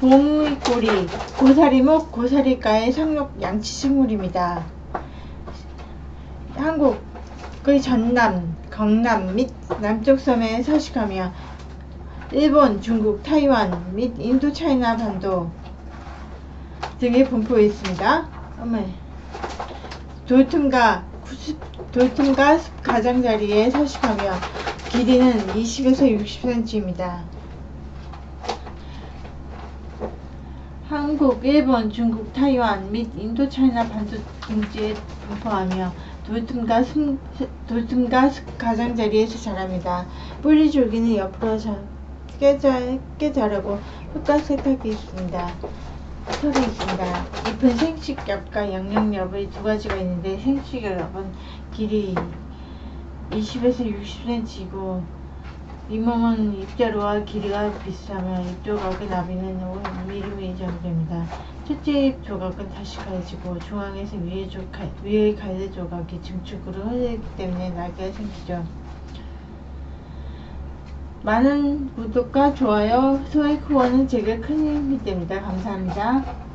봉꼬리, 고사리목, 고사리가의 상록 양치식물입니다. 한국의 전남, 경남 및 남쪽 섬에 서식하며 일본, 중국, 타이완 및 인도차이나 반도 등에 분포해 있습니다. 어머. 돌틈과 돌틈과 숲 가장자리에 서식하며 길이는 20에서 60cm입니다. 한국, 일본, 중국, 타이완 및 인도차이나 반도 등지에 분포하며 돌틈과 숲, 돌틈과 숲 가장자리에서 자랍니다. 뿌리 줄기는 옆으로 자, 깨자, 깨 자라고 흙과 세탁이 있습니다. 털이 있습니다. 잎은 생식엽과 영양엽의 두 가지가 있는데 생식엽은 길이 20에서 60cm이고 잇몸은 잎자루와 길이가 비슷하며 잎 조각의 나비는 5mm 정도 됩니다. 첫째 잎 조각은 다시 가해지고 중앙에서 위에 조, 가, 위의 갈대 조각이 증축으로 흘리기 때문에 날개가 생기죠. 많은 구독과 좋아요, 소액 후원은 제게 큰 힘이 됩니다. 감사합니다.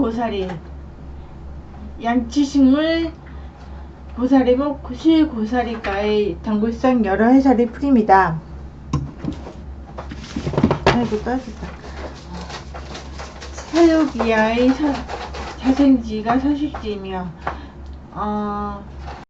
고사리 양치식물 고사리목 실고사리가의 당굴성 여러 해살이 풀입니다. 아이고 따뜻다. 사육이하의 사, 자생지가 서식지이며 어,